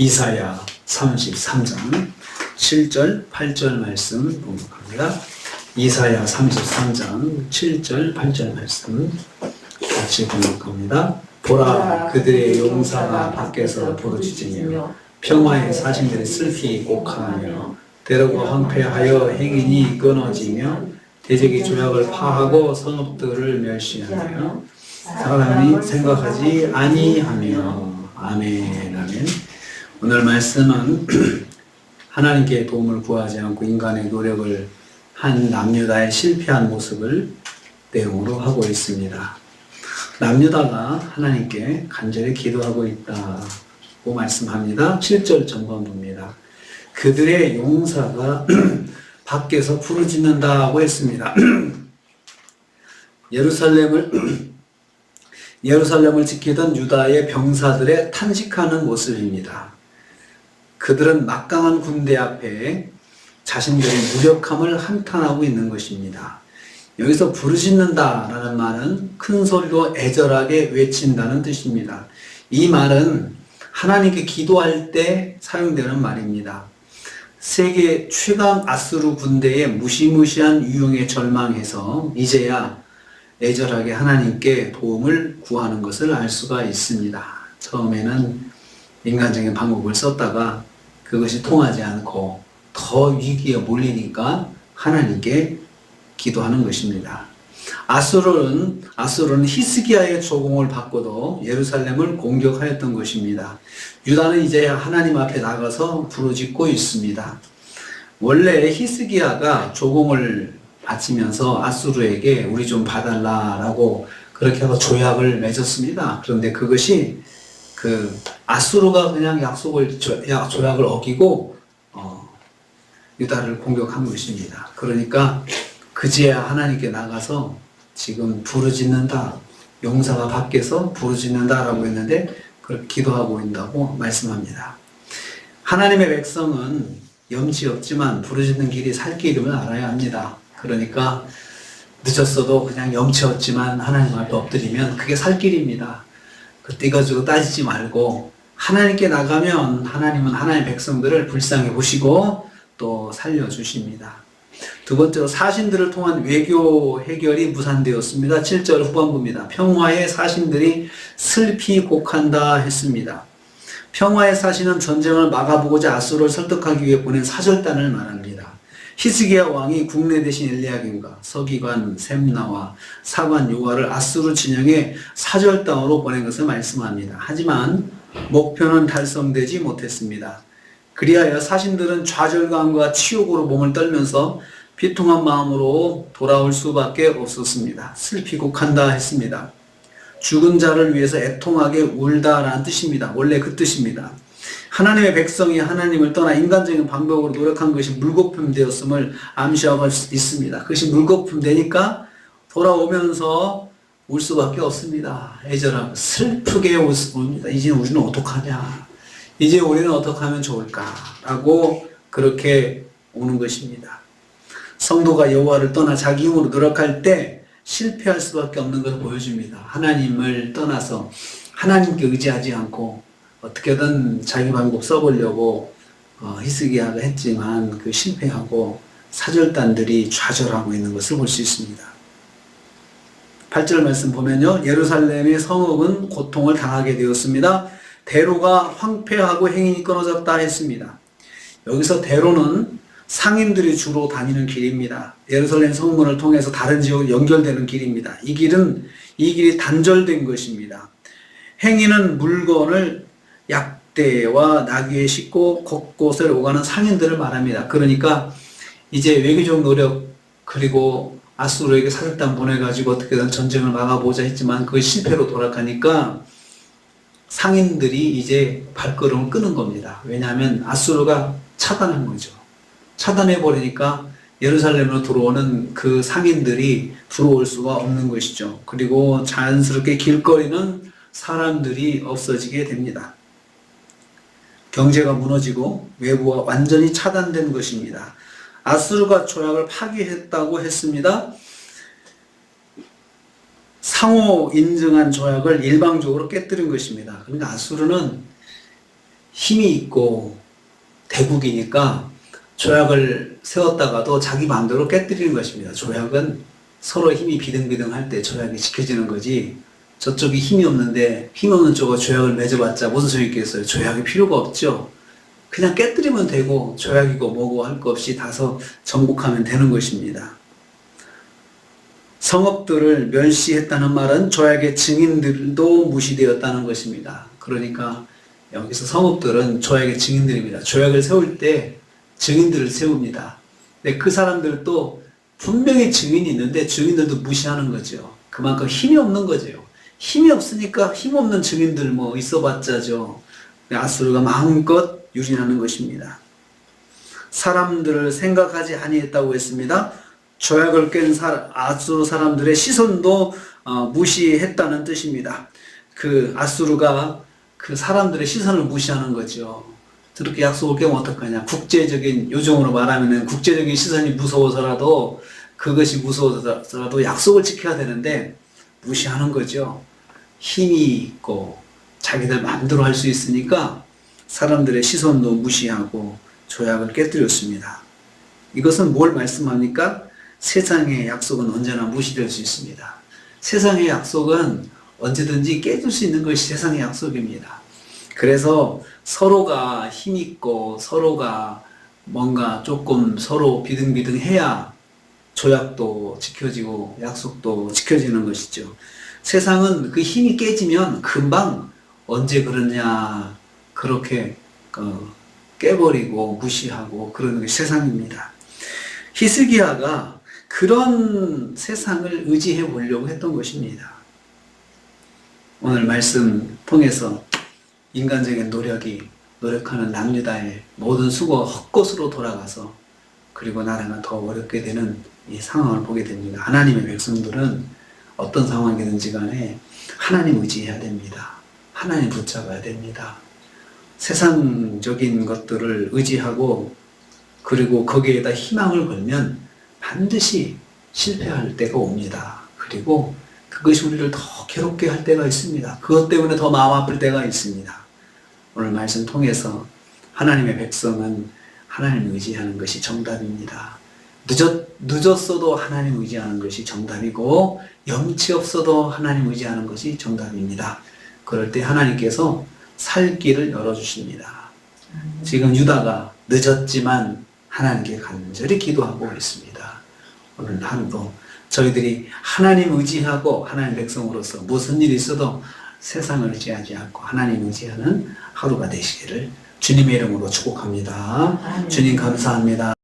이사야 33장 7절 8절 말씀 공독합니다. 이사야 33장 7절 8절 말씀 같이 공독합니다. 보라 그들의 용사가 밖에서 부르짖으며 평화의 사신들이 슬피 곡하며 대로가 황폐하여 행인이 끊어지며 대적이 조약을 파하고 성읍들을 멸시하며 사람이 생각하지 아니하며 아멘 아멘 오늘 말씀은 하나님께 도움을 구하지 않고 인간의 노력을 한 남유다의 실패한 모습을 내용으로 하고 있습니다. 남유다가 하나님께 간절히 기도하고 있다고 말씀합니다. 7절 전반부입니다. 그들의 용사가 밖에서 부르짖는다고 했습니다. 예루살렘을 예루살렘을 지키던 유다의 병사들의 탄식하는 모습입니다. 그들은 막강한 군대 앞에 자신들의 무력함을 한탄하고 있는 것입니다. 여기서 부르짖는다 라는 말은 큰 소리로 애절하게 외친다는 뜻입니다. 이 말은 하나님께 기도할 때 사용되는 말입니다. 세계 최강 아수르 군대의 무시무시한 유용에 절망해서 이제야 애절하게 하나님께 도움을 구하는 것을 알 수가 있습니다. 처음에는 인간적인 방법을 썼다가 그것이 통하지 않고 더 위기에 몰리니까 하나님께 기도하는 것입니다. 아수르는 아수르는 히스기야의 조공을 받고도 예루살렘을 공격하였던 것입니다. 유다는 이제 하나님 앞에 나가서 부르짖고 있습니다. 원래 히스기야가 조공을 바치면서 아수르에게 우리 좀 봐달라라고 그렇게 하고 조약을 맺었습니다. 그런데 그것이 그 아수르가 그냥 약속을 조, 약, 조약을 어기고 어, 유다를 공격한 것입니다. 그러니까 그제야 하나님께 나가서 지금 부르짖는다. 용사가 밖에서 부르짖는다라고 했는데 그렇게 기도하고 있다고 말씀합니다. 하나님의 백성은 염치 없지만 부르짖는 길이 살 길임을 알아야 합니다. 그러니까 늦었어도 그냥 염치 없지만 하나님 앞에 엎드리면 그게 살 길입니다. 그때 이거저거 따지지 말고 하나님께 나가면 하나님은 하나님의 백성들을 불쌍히 보시고 또 살려주십니다. 두 번째로 사신들을 통한 외교 해결이 무산되었습니다. 7절 후반부입니다. 평화의 사신들이 슬피 곡한다 했습니다. 평화의 사신은 전쟁을 막아보고자 아수를 설득하기 위해 보낸 사절단을 말합니다. 히스기야 왕이 국내 대신 엘리야김과 서기관 셈나와 사관 요하를 아수르 진영에 사절단으로 보낸 것을 말씀합니다. 하지만 목표는 달성되지 못했습니다. 그리하여 사신들은 좌절감과 치욕으로 몸을 떨면서 비통한 마음으로 돌아올 수밖에 없었습니다. 슬피 곡한다 했습니다. 죽은 자를 위해서 애통하게 울다라는 뜻입니다. 원래 그 뜻입니다. 하나님의 백성이 하나님을 떠나 인간적인 방법으로 노력한 것이 물거품 되었음을 암시하고 있습니다. 그것이 물거품 되니까 돌아오면서 울 수밖에 없습니다. 애절하고 슬프게 울습니다. 이제 우리는 어떡하냐? 이제 우리는 어떻게 하면 좋을까라고 그렇게 오는 것입니다. 성도가 여호와를 떠나 자기 힘으로 노력할 때 실패할 수밖에 없는 것을 보여줍니다. 하나님을 떠나서 하나님께 의지하지 않고 어떻게든 자기 방법 써보려고 어, 히스기야가 했지만 그 실패하고 사절단들이 좌절하고 있는 것을 볼 수 있습니다. 8절 말씀 보면요. 예루살렘의 성읍은 고통을 당하게 되었습니다. 대로가 황폐하고 행인이 끊어졌다 했습니다. 여기서 대로는 상인들이 주로 다니는 길입니다. 예루살렘 성문을 통해서 다른 지역으로 연결되는 길입니다. 이 길은 이 길이 단절된 것입니다. 행인은 물건을 약대와 나귀에 싣고 곳곳을 오가는 상인들을 말합니다. 그러니까 이제 외교적 노력 그리고 아수르에게 사절단 보내가지고 어떻게든 전쟁을 막아보자 했지만 그 실패로 돌아가니까 상인들이 이제 발걸음을 끄는 겁니다. 왜냐하면 아수르가 차단한 거죠. 차단해 버리니까 예루살렘으로 들어오는 그 상인들이 들어올 수가 없는 것이죠. 그리고 자연스럽게 길거리는 사람들이 없어지게 됩니다. 경제가 무너지고 외부와 완전히 차단된 것입니다. 아수르가 조약을 파기했다고 했습니다. 상호 인증한 조약을 일방적으로 깨뜨린 것입니다. 그러니까 아수르는 힘이 있고 대국이니까 조약을 세웠다가도 자기 마음대로 깨뜨리는 것입니다. 조약은 서로 힘이 비등비등할 때 조약이 지켜지는 거지 저쪽이 힘이 없는데 힘없는 쪽과 조약을 맺어봤자 무슨 소용이 있겠어요. 조약이 필요가 없죠. 그냥 깨뜨리면 되고 조약이고 뭐고 할거 없이 다서 정복하면 되는 것입니다. 성읍들을 멸시했다는 말은 조약의 증인들도 무시되었다는 것입니다. 그러니까 여기서 성읍들은 조약의 증인들입니다. 조약을 세울 때 증인들을 세웁니다. 근데 그 사람들도 분명히 증인이 있는데 증인들도 무시하는 거죠. 그만큼 힘이 없는 거죠. 힘이 없으니까 힘없는 증인들 뭐 있어봤자죠. 아수르가 마음껏 유린하는 것입니다. 사람들을 생각하지 아니했다고 했습니다. 조약을 깬 사- 아수르 사람들의 시선도 어, 무시했다는 뜻입니다. 그 아수르가 그 사람들의 시선을 무시하는 거죠. 저렇게 약속을 깨면 어떡하냐. 국제적인 요즘으로 말하면 국제적인 시선이 무서워서라도 그것이 무서워서라도 약속을 지켜야 되는데 무시하는 거죠. 힘이 있고 자기들 마음대로 할 수 있으니까 사람들의 시선도 무시하고 조약을 깨뜨렸습니다. 이것은 뭘 말씀합니까? 세상의 약속은 언제나 무시될 수 있습니다. 세상의 약속은 언제든지 깨질 수 있는 것이 세상의 약속입니다. 그래서 서로가 힘있고 서로가 뭔가 조금 서로 비등비등해야 조약도 지켜지고 약속도 지켜지는 것이죠. 세상은 그 힘이 깨지면 금방 언제 그러냐 그렇게 어, 깨버리고 무시하고 그러는 게 세상입니다. 히스기야가 그런 세상을 의지해 보려고 했던 것입니다. 오늘 말씀 통해서 인간적인 노력이 노력하는 남유다의 모든 수고가 헛것으로 돌아가서 그리고 나라가 더 어렵게 되는 이 상황을 보게 됩니다. 하나님의 백성들은 어떤 상황이든지 간에 하나님 의지해야 됩니다. 하나님 붙잡아야 됩니다. 세상적인 것들을 의지하고 그리고 거기에다 희망을 걸면 반드시 실패할 때가 옵니다. 그리고 그것이 우리를 더 괴롭게 할 때가 있습니다. 그것 때문에 더 마음 아플 때가 있습니다. 오늘 말씀 통해서 하나님의 백성은 하나님 의지하는 것이 정답입니다. 늦었, 늦었어도 하나님 의지하는 것이 정답이고 염치 없어도 하나님 의지하는 것이 정답입니다. 그럴 때 하나님께서 살 길을 열어주십니다. 지금 유다가 늦었지만 하나님께 간절히 기도하고 있습니다. 오늘 하루도 저희들이 하나님 의지하고 하나님 백성으로서 무슨 일이 있어도 세상을 의지하지 않고 하나님 의지하는 하루가 되시기를 주님의 이름으로 축복합니다. 주님 감사합니다.